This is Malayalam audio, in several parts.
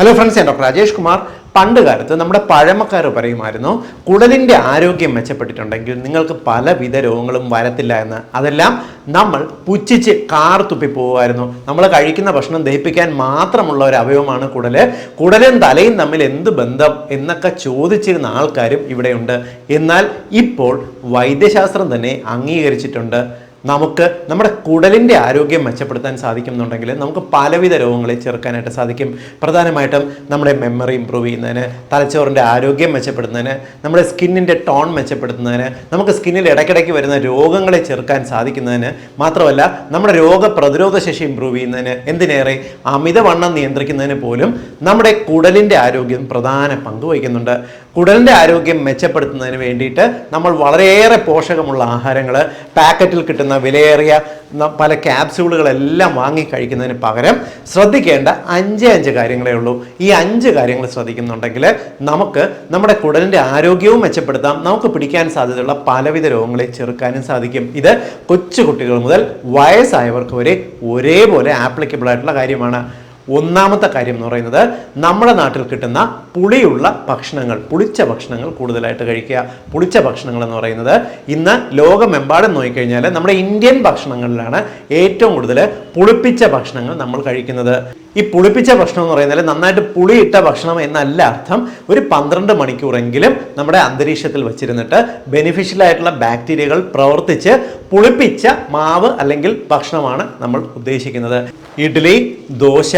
ഹലോ ഫ്രണ്ട്സ് ഞാൻ ഡോക്ടർ രാജേഷ് കുമാർ. പണ്ട് കാലത്ത് നമ്മുടെ പഴമക്കാർ പറയുമായിരുന്നു കുടലിന്റെ ആരോഗ്യം മെച്ചപ്പെട്ടിട്ടുണ്ടെങ്കിൽ നിങ്ങൾക്ക് പലവിധ രോഗങ്ങളും വരത്തില്ല എന്ന്. അതെല്ലാം നമ്മൾ പുച്ഛിച്ച് കാർത്തുപ്പി തുപ്പി പോകുമായിരുന്നു നമ്മൾ കഴിക്കുന്ന ഭക്ഷണം ദഹിപ്പിക്കാൻ മാത്രമുള്ള ഒരു അവയവമാണ് കുടൽ. കുടലും തലയും തമ്മിൽ എന്ത് ബന്ധം എന്നൊക്കെ ചോദിച്ചിരുന്ന ആൾക്കാരും ഇവിടെയുണ്ട്. എന്നാൽ ഇപ്പോൾ വൈദ്യശാസ്ത്രം തന്നെ അംഗീകരിച്ചിട്ടുണ്ട്. നമുക്ക് നമ്മുടെ കുടലിന്റെ ആരോഗ്യം മെച്ചപ്പെടുത്താൻ സാധിക്കുന്നുണ്ടെങ്കിൽ നമുക്ക് പലവിധ രോഗങ്ങളെ ചെറുക്കാനായിട്ട് സാധിക്കും. പ്രധാനമായിട്ടും നമ്മുടെ മെമ്മറി ഇമ്പ്രൂവ് ചെയ്യുന്നതിന് തലച്ചോറിന്റെ ആരോഗ്യം മെച്ചപ്പെടുന്നതിന് നമ്മുടെ സ്കിന്നിന്റെ ടോൺ മെച്ചപ്പെടുത്തുന്നതിന് നമുക്ക് സ്കിന്നിൽ ഇടയ്ക്കിടയ്ക്ക് വരുന്ന രോഗങ്ങളെ ചെറുക്കാൻ സാധിക്കുന്നതിന് മാത്രമല്ല നമ്മുടെ രോഗപ്രതിരോധ ശേഷി ഇമ്പ്രൂവ് ചെയ്യുന്നതിന് എന്തിനേറെ അമിതവണ്ണം നിയന്ത്രിക്കുന്നതിന് പോലും നമ്മുടെ കുടലിന്റെ ആരോഗ്യം പ്രധാന പങ്ക് വഹിക്കുന്നുണ്ട്. കുടലിന്റെ ആരോഗ്യം മെച്ചപ്പെടുത്തുന്നതിന് വേണ്ടിയിട്ട് നമ്മൾ വളരെയേറെ പോഷകമുള്ള ആഹാരങ്ങൾ പാക്കറ്റിൽ കിട്ടുന്ന വിലയേറിയ ന- പല ക്യാപ്സ്യൂളുകളെല്ലാം വാങ്ങി കഴിക്കുന്നതിന് പകരം ശ്രദ്ധിക്കേണ്ട അഞ്ച് അഞ്ച് കാര്യങ്ങളേ ഉള്ളൂ. ഈ അഞ്ച് കാര്യങ്ങൾ ശ്രദ്ധിക്കുന്നുണ്ടെങ്കിൽ നമുക്ക് നമ്മുടെ കുടലിന്റെ ആരോഗ്യവും മെച്ചപ്പെടുത്താം. നമുക്ക് പിടിക്കാൻ സാധ്യതയുള്ള പലവിധ രോഗങ്ങളെ ചെറുക്കാനും സാധിക്കും. ഇത് കൊച്ചു കുട്ടികൾ മുതൽ വയസ്സായവർക്ക് വരെ ഒരേപോലെ ആപ്ലിക്കബിൾ ആയിട്ടുള്ള കാര്യമാണ്. ഒന്നാമത്തെ കാര്യം എന്ന് പറയുന്നത് നമ്മുടെ നാട്ടിൽ കിട്ടുന്ന പുളിയുള്ള ഭക്ഷണങ്ങൾ പുളിച്ച ഭക്ഷണങ്ങൾ കൂടുതലായിട്ട് കഴിക്കുക. പുളിച്ച ഭക്ഷണങ്ങൾ എന്ന് പറയുന്നത് ഇന്ന് ലോകമെമ്പാടും നോക്കിക്കഴിഞ്ഞാൽ നമ്മുടെ ഇന്ത്യൻ ഭക്ഷണങ്ങളിലാണ് ഏറ്റവും കൂടുതൽ പുളിപ്പിച്ച ഭക്ഷണങ്ങൾ നമ്മൾ കഴിക്കുന്നത്. ഈ പുളിപ്പിച്ച ഭക്ഷണം എന്ന് പറയുന്നത് നന്നായിട്ട് പുളിയിട്ട ഭക്ഷണം എന്നല്ല അർത്ഥം. ഒരു പന്ത്രണ്ട് മണിക്കൂറെങ്കിലും നമ്മുടെ അന്തരീക്ഷത്തിൽ വെച്ചിരുന്നിട്ട് ബെനിഫിഷ്യൽ ആയിട്ടുള്ള ബാക്ടീരിയകൾ പ്രവർത്തിച്ച് പുളിപ്പിച്ച മാവ് അല്ലെങ്കിൽ ഭക്ഷണമാണ് നമ്മൾ ഉദ്ദേശിക്കുന്നത്. ഇഡ്ഡലി ദോശ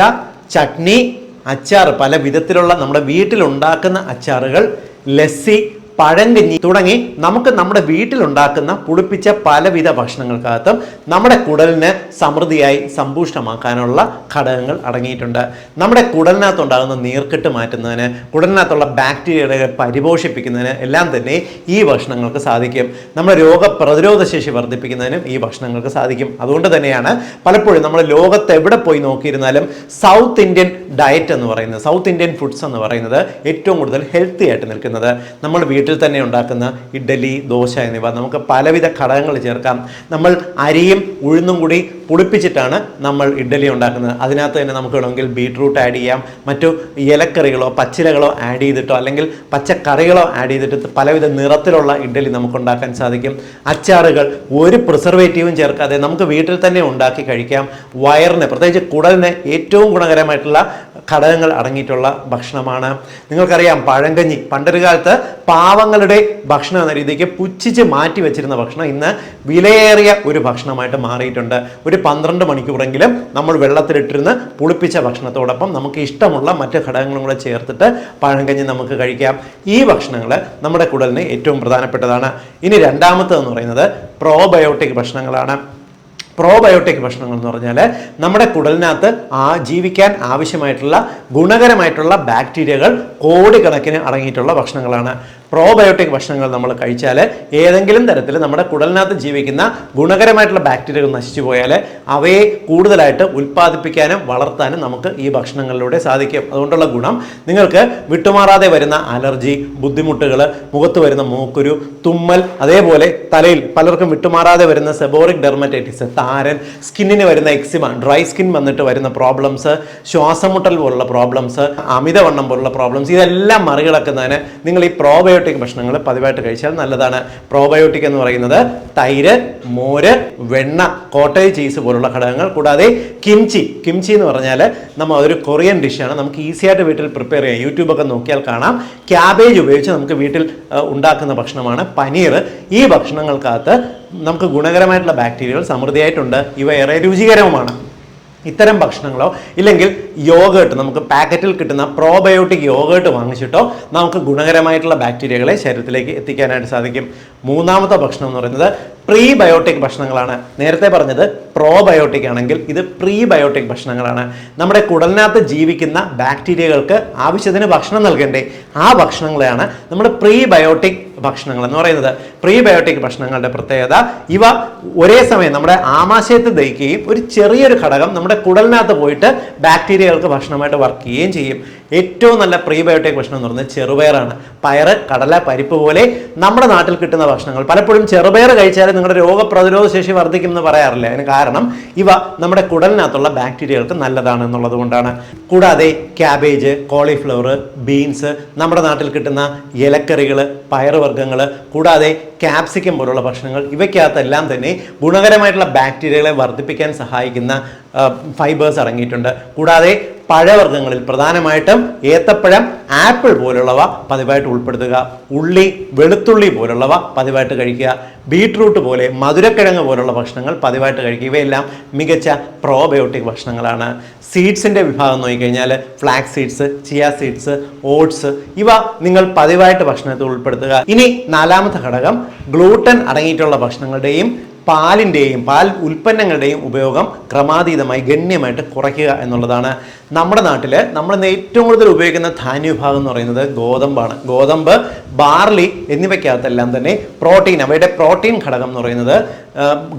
ചട്നി അച്ചാർ. പല വിധത്തിലുള്ള നമ്മുടെ വീട്ടിലുണ്ടാക്കുന്ന അച്ചാറുകൾ ലസ്സി പഴങ്കഞ്ഞി തുടങ്ങി നമുക്ക് നമ്മുടെ വീട്ടിലുണ്ടാക്കുന്ന പുളിപ്പിച്ച പലവിധ ഭക്ഷണങ്ങൾക്കകത്തും നമ്മുടെ കുടലിന് സമൃദ്ധിയായി സമ്പുഷ്ടമാക്കാനുള്ള ഘടകങ്ങൾ അടങ്ങിയിട്ടുണ്ട്. നമ്മുടെ കുടലിനകത്തുണ്ടാകുന്ന നീർക്കെട്ട് മാറ്റുന്നതിന് കുടലിനകത്തുള്ള ബാക്ടീരിയകളെ പരിപോഷിപ്പിക്കുന്നതിന് എല്ലാം തന്നെ ഈ ഭക്ഷണങ്ങൾക്ക് സാധിക്കും. നമ്മുടെ രോഗപ്രതിരോധ ശേഷി വർദ്ധിപ്പിക്കുന്നതിനും ഈ ഭക്ഷണങ്ങൾക്ക് സാധിക്കും. അതുകൊണ്ട് തന്നെയാണ് പലപ്പോഴും നമ്മൾ ലോകത്ത് എവിടെ പോയി നോക്കിയിരുന്നാലും സൗത്ത് ഇന്ത്യൻ ഡയറ്റ് എന്ന് പറയുന്നത് സൗത്ത് ഇന്ത്യൻ ഫുഡ്സ് എന്ന് പറയുന്നത് ഏറ്റവും കൂടുതൽ ഹെൽത്തി ആയിട്ട് നിൽക്കുന്നത്. നമ്മൾ വീട്ടിൽ തന്നെ ഉണ്ടാക്കുന്ന ഇഡ്ഡലി ദോശ എന്നിവ നമുക്ക് പലവിധ ഘടകങ്ങൾ ചേർക്കാം. നമ്മൾ അരിയും ഉഴുന്നും കൂടി പുളിപ്പിച്ചിട്ടാണ് നമ്മൾ ഇഡ്ഡലി ഉണ്ടാക്കുന്നത്. അതിനകത്ത് തന്നെ നമുക്ക് വേണമെങ്കിൽ ബീട്രൂട്ട് ആഡ് ചെയ്യാം. മറ്റു ഇലക്കറികളോ പച്ചിലകളോ ആഡ് ചെയ്തിട്ടോ അല്ലെങ്കിൽ പച്ചക്കറികളോ ആഡ് ചെയ്തിട്ട് പലവിധ നിറത്തിലുള്ള ഇഡ്ഡലി നമുക്ക് ഉണ്ടാക്കാൻ സാധിക്കും. അച്ചാറുകൾ ഒരു പ്രിസർവേറ്റീവും ചേർക്കാതെ നമുക്ക് വീട്ടിൽ തന്നെ ഉണ്ടാക്കി കഴിക്കാം. വയറിന് പ്രത്യേകിച്ച് കുടലിന് ഏറ്റവും ഗുണകരമായിട്ടുള്ള ഘടകങ്ങൾ അടങ്ങിയിട്ടുള്ള ഭക്ഷണമാണ്. നിങ്ങൾക്കറിയാം പഴങ്കഞ്ഞി. പണ്ടൊരു കാലത്ത് പാവങ്ങളുടെ ഭക്ഷണം എന്ന രീതിക്ക് പുച്ഛിച്ച് മാറ്റി വെച്ചിരുന്ന ഭക്ഷണം ഇന്ന് വിലയേറിയ ഒരു ഭക്ഷണമായിട്ട് മാറിയിട്ടുണ്ട്. പന്ത്രണ്ട് മണിക്കൂറെങ്കിലും നമ്മൾ വെള്ളത്തിലിട്ടിരുന്ന് പുളിപ്പിച്ച ഭക്ഷണത്തോടൊപ്പം നമുക്ക് ഇഷ്ടമുള്ള മറ്റ് ഘടകങ്ങളും കൂടെ ചേർത്തിട്ട് പഴങ്കഞ്ഞി നമുക്ക് കഴിക്കാം. ഈ ഭക്ഷണങ്ങൾ നമ്മുടെ കുടലിന് ഏറ്റവും പ്രധാനപ്പെട്ടതാണ്. ഇനി രണ്ടാമത്തേതെന്ന് പറയുന്നത് പ്രോബയോട്ടിക് ഭക്ഷണങ്ങളാണ്. പ്രോബയോട്ടിക് ഭക്ഷണങ്ങൾ എന്ന് പറഞ്ഞാൽ നമ്മുടെ കുടലിനകത്ത് ആ ജീവിക്കാൻ ആവശ്യമായിട്ടുള്ള ഗുണകരമായിട്ടുള്ള ബാക്ടീരിയകൾ കോടിക്കണക്കിന് അടങ്ങിയിട്ടുള്ള ഭക്ഷണങ്ങളാണ്. പ്രോബയോട്ടിക് ഭക്ഷണങ്ങൾ നമ്മൾ കഴിച്ചാൽ ഏതെങ്കിലും തരത്തിൽ നമ്മുടെ കുടലിനകത്ത് ജീവിക്കുന്ന ഗുണകരമായിട്ടുള്ള ബാക്ടീരിയകൾ നശിച്ചു പോയാൽ അവയെ കൂടുതലായിട്ട് ഉൽപ്പാദിപ്പിക്കാനും വളർത്താനും നമുക്ക് ഈ ഭക്ഷണങ്ങളിലൂടെ സാധിക്കും. അതുകൊണ്ടുള്ള ഗുണം നിങ്ങൾക്ക് വിട്ടുമാറാതെ വരുന്ന അലർജി ബുദ്ധിമുട്ടുകൾ മുഖത്ത് വരുന്ന മൂക്കുരു തുമ്മൽ അതേപോലെ തലയിൽ പലർക്കും വിട്ടുമാറാതെ വരുന്ന സെബോറിക് ഡെർമറ്റൈറ്റിസ് താരൻ സ്കിന്നിന് വരുന്ന എക്സിമ ഡ്രൈ സ്കിൻ വന്നിട്ട് വരുന്ന പ്രോബ്ലംസ് ശ്വാസമുട്ടൽ പോലുള്ള പ്രോബ്ലംസ് അമിതവണ്ണം പോലുള്ള പ്രോബ്ലംസ് ഇതെല്ലാം മറികടക്കുന്നതിന് നിങ്ങൾ ഈ പ്രോബയോട്ടിക് ഭക്ഷണങ്ങൾ പതിവായിട്ട് കഴിച്ചാൽ നല്ലതാണ്. പ്രോബയോട്ടിക് എന്ന് പറയുന്നത് തൈര് മോര് വെണ്ണ കോട്ടേജ് ചീസ് പോലുള്ള ഘടകങ്ങൾ. കൂടാതെ കിംചി കിംചി എന്ന് പറഞ്ഞാൽ നമ്മൾ ഒരു കൊറിയൻ ഡിഷാണ്. നമുക്ക് ഈസിയായിട്ട് വീട്ടിൽ പ്രിപ്പയർ ചെയ്യാം. യൂട്യൂബൊക്കെ നോക്കിയാൽ കാണാം. ക്യാബേജ് ഉപയോഗിച്ച് നമുക്ക് വീട്ടിൽ ഉണ്ടാക്കുന്ന ഭക്ഷണമാണ് പനീർ. ഈ ഭക്ഷണങ്ങൾക്കകത്ത് നമുക്ക് ഗുണകരമായിട്ടുള്ള ബാക്ടീരിയകൾ സമൃദ്ധിയായിട്ടുണ്ട്. ഇവ ഏറെ രുചികരവുമാണ്. ഇത്തരം ഭക്ഷണങ്ങളോ ഇല്ലെങ്കിൽ യോഗേട്ട് നമുക്ക് പാക്കറ്റിൽ കിട്ടുന്ന പ്രോബയോട്ടിക് യോഗേട്ട് വാങ്ങിച്ചിട്ടോ നമുക്ക് ഗുണകരമായിട്ടുള്ള ബാക്ടീരിയകളെ ശരീരത്തിലേക്ക് എത്തിക്കാനായിട്ട് സാധിക്കും. മൂന്നാമത്തെ ഭക്ഷണം എന്ന് പറയുന്നത് പ്രീബയോട്ടിക് ഭക്ഷണങ്ങളാണ്. നേരത്തെ പറഞ്ഞത് പ്രോബയോട്ടിക് ആണെങ്കിൽ ഇത് പ്രീബയോട്ടിക് ഭക്ഷണങ്ങളാണ്. നമ്മുടെ കുടലിനകത്ത് ജീവിക്കുന്ന ബാക്ടീരിയകൾക്ക് ആവശ്യത്തിന് ഭക്ഷണം നൽകേണ്ടേ? ആ ഭക്ഷണങ്ങളെയാണ് നമ്മുടെ പ്രീബയോട്ടിക് ഭക്ഷണങ്ങൾ എന്ന് പറയുന്നത്. പ്രീബയോട്ടിക് ഭക്ഷണങ്ങളുടെ പ്രത്യേകത. ഇവ ഒരേ സമയം നമ്മുടെ ആമാശയത്ത് ദഹിക്കുകയും ഒരു ചെറിയൊരു ഘടകം നമ്മുടെ കുടലിനകത്ത് പോയിട്ട് ബാക്ടീരിയകൾക്ക് ഭക്ഷണമായിട്ട് വർക്ക് ചെയ്യുകയും ചെയ്യും. ഏറ്റവും നല്ല പ്രീബയോട്ടിക് ഭക്ഷണം എന്ന് പറയുന്നത് ചെറുപയറാണ്. പയർ കടല പരിപ്പ് പോലെ നമ്മുടെ നാട്ടിൽ കിട്ടുന്ന ഭക്ഷണങ്ങൾ. പലപ്പോഴും ചെറുപയർ കഴിച്ചാൽ നിങ്ങളുടെ രോഗപ്രതിരോധ ശേഷി വർദ്ധിക്കും എന്ന് പറയാറില്ല. അതിന് കാരണം ഇവ നമ്മുടെ കുടലിനകത്തുള്ള ബാക്ടീരിയകൾക്ക് നല്ലതാണ് എന്നുള്ളത് കൊണ്ടാണ്. കൂടാതെ ക്യാബേജ് കോളിഫ്ലവർ ബീൻസ് നമ്മുടെ നാട്ടിൽ കിട്ടുന്ന ഇലക്കറികൾ പയറുവർഗങ്ങൾ കൂടാതെ ക്യാപ്സിക്കം പോലുള്ള ഭക്ഷണങ്ങൾ ഇവയ്ക്കകത്തെല്ലാം തന്നെ ഗുണകരമായിട്ടുള്ള ബാക്ടീരിയകളെ വർദ്ധിപ്പിക്കാൻ സഹായിക്കുന്ന ഫൈബേഴ്സ് അടങ്ങിയിട്ടുണ്ട്. കൂടാതെ പഴവർഗങ്ങളിൽ പ്രധാനമായിട്ടും ഏത്തപ്പഴം ആപ്പിൾ പോലുള്ളവ പതിവായിട്ട് ഉൾപ്പെടുത്തുക ഉള്ളി വെളുത്തുള്ളി പോലുള്ളവ പതിവായിട്ട് കഴിക്കുക ബീട്രൂട്ട് പോലെ മധുരക്കിഴങ്ങ് പോലുള്ള ഭക്ഷണങ്ങൾ പതിവായിട്ട് കഴിക്കുക. ഇവയെല്ലാം മികച്ച പ്രോബയോട്ടിക് ഭക്ഷണങ്ങളാണ്. സീഡ്സിന്റെ വിഭാഗം നോക്കിക്കഴിഞ്ഞാൽ flax seeds chia seeds oats ഇവ നിങ്ങൾ പതിവായിട്ട് ഭക്ഷണത്തിൽ ഉൾപ്പെടുത്തുക. ഇനി നാലാമത്തെ ഘടകം ഗ്ലൂട്ടൻ അടങ്ങിയിട്ടുള്ള ഭക്ഷണങ്ങളുടെയും പാലിന്റെയും പാൽ ഉൽപ്പന്നങ്ങളുടെയും ഉപയോഗം ക്രമാതീതമായി ഗണ്യമായിട്ട് കുറയ്ക്കുക എന്നുള്ളതാണ് നമ്മുടെ നാട്ടിൽ നമ്മൾ ഏറ്റവും കൂടുതൽ ഉപയോഗിക്കുന്ന ധാന്യവിഭാഗം എന്ന് പറയുന്നത് ഗോതമ്പാണ്. ഗോതമ്പ് ബാർലി എന്നിവയ്ക്കകത്തെല്ലാം തന്നെ പ്രോട്ടീൻ അവയുടെ പ്രോട്ടീൻ ഘടകം എന്ന് പറയുന്നത്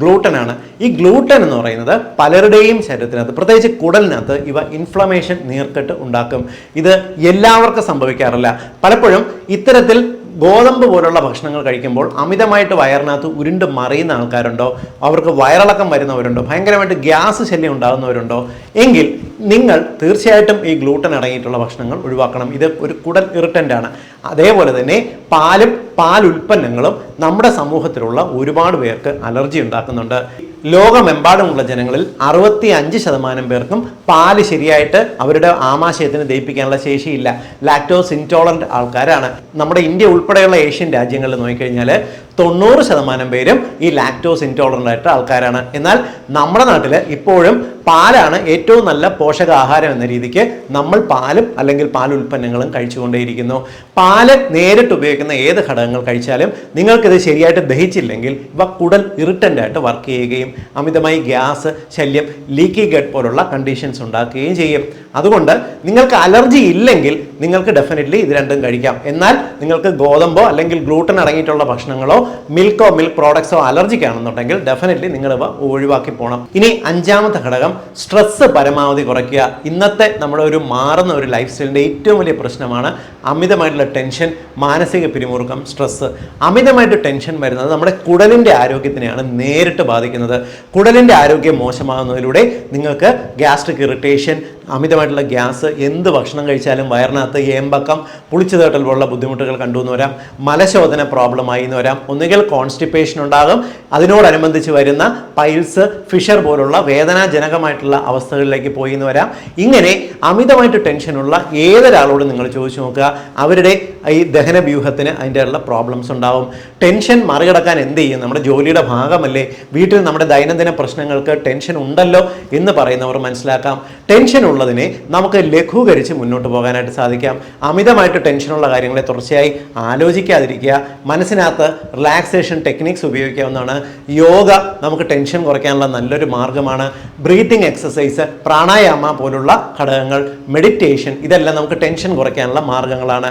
ഗ്ലൂട്ടൻ ആണ് ഈ ഗ്ലൂട്ടൻ എന്ന് പറയുന്നത് പലരുടെയും ശരീരത്തിനകത്ത് പ്രത്യേകിച്ച് കുടലിനകത്ത് ഇവ ഇൻഫ്ലമേഷൻ നീർക്കെട്ട് ഉണ്ടാക്കും. ഇത് എല്ലാവർക്കും സംഭവിക്കാറില്ല. പലപ്പോഴും ഇത്തരത്തിൽ ഗോതമ്പ് പോലുള്ള ഭക്ഷണങ്ങൾ കഴിക്കുമ്പോൾ അമിതമായിട്ട് വയറിനകത്ത് ഉരുണ്ട് മറിയുന്ന ആൾക്കാരുണ്ടോ? അവർക്ക് വയറിളക്കം വരുന്നവരുണ്ടോ? ഭയങ്കരമായിട്ട് ഗ്യാസ് ശല്യം ഉണ്ടാകുന്നവരുണ്ടോ? എങ്കിൽ നിങ്ങൾ തീർച്ചയായിട്ടും ഈ ഗ്ലൂട്ടൻ അടങ്ങിയിട്ടുള്ള ഭക്ഷണങ്ങൾ ഒഴിവാക്കണം. ഇത് ഒരു കുടൽ ഇറിറ്റന്റ് ആണ്. അതേപോലെ തന്നെ പാലും പാൽ ഉൽപ്പന്നങ്ങളും നമ്മുടെ സമൂഹത്തിലുള്ള ഒരുപാട് പേർക്ക് അലർജി ഉണ്ടാക്കുന്നുണ്ട്. ലോകമെമ്പാടുമുള്ള ജനങ്ങളിൽ അറുപത്തി അഞ്ച് ശതമാനം പേർക്കും പാൽ ശരിയായിട്ട് അവരുടെ ആമാശയത്തിന് ദഹിപ്പിക്കാനുള്ള ശേഷിയില്ല. ലാക്ടോസ് ഇൻടോളറന്റ് ആൾക്കാരാണ്. നമ്മുടെ ഇന്ത്യ ഉൾപ്പെടെയുള്ള ഏഷ്യൻ രാജ്യങ്ങളിൽ നോക്കിക്കഴിഞ്ഞാൽ തൊണ്ണൂറ് ശതമാനം പേരും ഈ ലാക്ടോസ് ഇൻടോളറന്റ് ആയിട്ട് ആൾക്കാരാണ്. എന്നാൽ നമ്മുടെ നാട്ടിൽ ഇപ്പോഴും പാലാണ് ഏറ്റവും നല്ല പോഷകാഹാരം എന്ന രീതിക്ക് നമ്മൾ പാലും അല്ലെങ്കിൽ പാൽ ഉൽപ്പന്നങ്ങളും കഴിച്ചുകൊണ്ടേയിരിക്കുന്നു. പാൽ നേരിട്ട് ഉപയോഗിക്കുന്ന ഏത് ഘടകങ്ങൾ കഴിച്ചാലും നിങ്ങൾക്കിത് ശരിയായിട്ട് ദഹിച്ചില്ലെങ്കിൽ ഇവ കുടൽ ഇറിറ്റന്റ് ആയിട്ട് വർക്ക് ചെയ്യുകയും അമിതമായി ഗ്യാസ് ശല്യം ലീക്കി ഗട്ട് പോലുള്ള കണ്ടീഷൻസ് ഉണ്ടാക്കുകയും ചെയ്യും. അതുകൊണ്ട് നിങ്ങൾക്ക് അലർജി ഇല്ലെങ്കിൽ നിങ്ങൾക്ക് ഡെഫിനറ്റ്ലി ഇത് രണ്ടും കഴിക്കാം. എന്നാൽ നിങ്ങൾക്ക് ഗോതമ്പോ അല്ലെങ്കിൽ ഗ്ലൂട്ടൻ അടങ്ങിയിട്ടുള്ള ഭക്ഷണങ്ങളോ മിൽക്കോ മിൽക്ക് പ്രോഡക്ട്സോ അലർജിക്കാണെന്നുണ്ടെങ്കിൽ ഡെഫിനറ്റ്ലി നിങ്ങൾ ഇവ ഒഴിവാക്കി പോകണം ഇനി അഞ്ചാമത്തെ ഘടകം സ്ട്രെസ്സ് പരമാവധി കുറയ്ക്കുക. ഇന്നത്തെ നമ്മുടെ ഒരു മാറുന്ന ഒരു ലൈഫ് സ്റ്റൈലിന്റെ ഏറ്റവും വലിയ പ്രശ്നമാണ് അമിതമായിട്ടുള്ള ടെൻഷൻ മാനസിക പിരിമുറുക്കം സ്ട്രെസ്സ് അമിതമായിട്ട് ടെൻഷൻ വരുന്നത് നമ്മുടെ കുടലിന്റെ ആരോഗ്യത്തിനെയാണ് നേരിട്ട് ബാധിക്കുന്നത്. കുടലിന്റെ ആരോഗ്യം മോശമാകുന്നതിലൂടെ നിങ്ങൾക്ക് ഗ്യാസ്ട്രിക് ഇറിറ്റേഷൻ അമിതമായിട്ടുള്ള ഗ്യാസ് എന്ത് ഭക്ഷണം കഴിച്ചാലും വയറിനകത്ത് ഏമ്പക്കം പുളിച്ചു തേട്ടൽ പോലുള്ള ബുദ്ധിമുട്ടുകൾ കണ്ടുവന്ന് വരാം മലശോധന പ്രോബ്ലമായി എന്ന് വരാം ഒന്നുകിൽ കോൺസ്റ്റിപ്പേഷൻ ഉണ്ടാകും അതിനോടനുബന്ധിച്ച് വരുന്ന പൈൽസ് ഫിഷർ പോലുള്ള വേദനാജനകമായിട്ടുള്ള അവസ്ഥകളിലേക്ക് പോയി എന്ന് വരാം. ഇങ്ങനെ അമിതമായിട്ട് ടെൻഷനുള്ള ഏതൊരാളോടും നിങ്ങൾ ചോദിച്ചു നോക്കുക. അവരുടെ ഈ ദഹന വ്യൂഹത്തിന് അതിന്റെ ഉള്ള പ്രോബ്ലംസ് ഉണ്ടാവും. ടെൻഷൻ മറികടക്കാൻ എന്ത് ചെയ്യും? നമ്മുടെ ജോലിയുടെ ഭാഗമല്ലേ? വീട്ടിൽ നമ്മുടെ ദൈനംദിന പ്രശ്നങ്ങൾക്ക് ടെൻഷൻ ഉണ്ടല്ലോ എന്ന് പറയുന്നവർ മനസ്സിലാക്കാം. ടെൻഷൻ ഉള്ളതിനെ നമുക്ക് ലഘൂകരിച്ച് മുന്നോട്ട് പോകാനായിട്ട് സാധിക്കാം. അമിതമായിട്ട് ടെൻഷനുള്ള കാര്യങ്ങളെ തുടർച്ചയായി ആലോചിക്കാതിരിക്കുക. മനസ്സിനകത്ത് റിലാക്സേഷൻ ടെക്നിക്സ് ഉപയോഗിക്കാവുന്നതാണ്. യോഗ നമുക്ക് ടെൻഷൻ കുറയ്ക്കാനുള്ള നല്ലൊരു മാർഗമാണ്. ബ്രീത്തിങ് എക്സസൈസ് പ്രാണായാമ പോലുള്ള ഘടകങ്ങൾ മെഡിറ്റേഷൻ ഇതെല്ലാം നമുക്ക് ടെൻഷൻ കുറയ്ക്കാനുള്ള മാർഗങ്ങളാണ്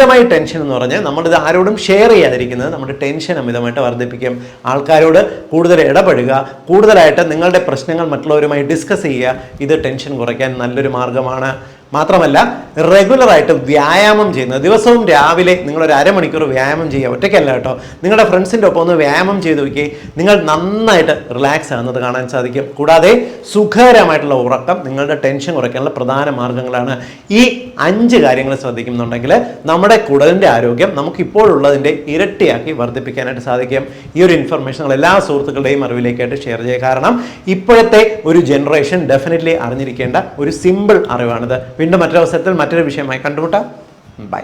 അമിതമായി ടെൻഷൻ എന്ന് പറഞ്ഞാൽ നമ്മളിത് ആരോടും ഷെയർ ചെയ്യാതിരിക്കുന്നത് നമ്മുടെ ടെൻഷൻ അമിതമായിട്ട് വർദ്ധിപ്പിക്കും. ആൾക്കാരോട് കൂടുതൽ ഇടപെടുക കൂടുതലായിട്ട് നിങ്ങളുടെ പ്രശ്നങ്ങൾ മറ്റുള്ളവരുമായി ഡിസ്കസ് ചെയ്യുക ഇത് ടെൻഷൻ കുറയ്ക്കാൻ നല്ലൊരു മാർഗമാണ് മാത്രമല്ല റെഗുലറായിട്ട് വ്യായാമം ചെയ്യുന്നത് ദിവസവും രാവിലെ നിങ്ങളൊരു അരമണിക്കൂർ വ്യായാമം ചെയ്യുക. ഒറ്റയ്ക്കല്ല കേട്ടോ. നിങ്ങളുടെ ഫ്രണ്ട്സിന്റെ ഒപ്പം ഒന്ന് വ്യായാമം ചെയ്ത് നോക്കി നിങ്ങൾ നന്നായിട്ട് റിലാക്സ് ആകുന്നത് കാണാൻ സാധിക്കും. കൂടാതെ സുഖകരമായിട്ടുള്ള ഉറക്കം നിങ്ങളുടെ ടെൻഷൻ കുറയ്ക്കാനുള്ള പ്രധാന മാർഗങ്ങളാണ് ഈ അഞ്ച് കാര്യങ്ങൾ ശ്രദ്ധിക്കുന്നുണ്ടെങ്കിൽ നമ്മുടെ കുടലിന്റെ ആരോഗ്യം നമുക്ക് ഇപ്പോഴുള്ളതിന്റെ ഇരട്ടിയാക്കി വർദ്ധിപ്പിക്കാനായിട്ട് സാധിക്കും. ഈ ഒരു ഇൻഫർമേഷൻ നിങ്ങൾ എല്ലാ സുഹൃത്തുക്കളുടെയും അറിവിലേക്കായിട്ട് ഷെയർ ചെയ്യുക. കാരണം ഇപ്പോഴത്തെ ഒരു ജനറേഷൻ ഡെഫിനറ്റ്ലി അറിഞ്ഞിരിക്കേണ്ട ഒരു സിമ്പിൾ അറിവാണിത്. വീണ്ടും മറ്റൊരവസരത്തിൽ മറ്റൊരു വിഷയമായി കണ്ടുമുട്ടാം. ബൈ.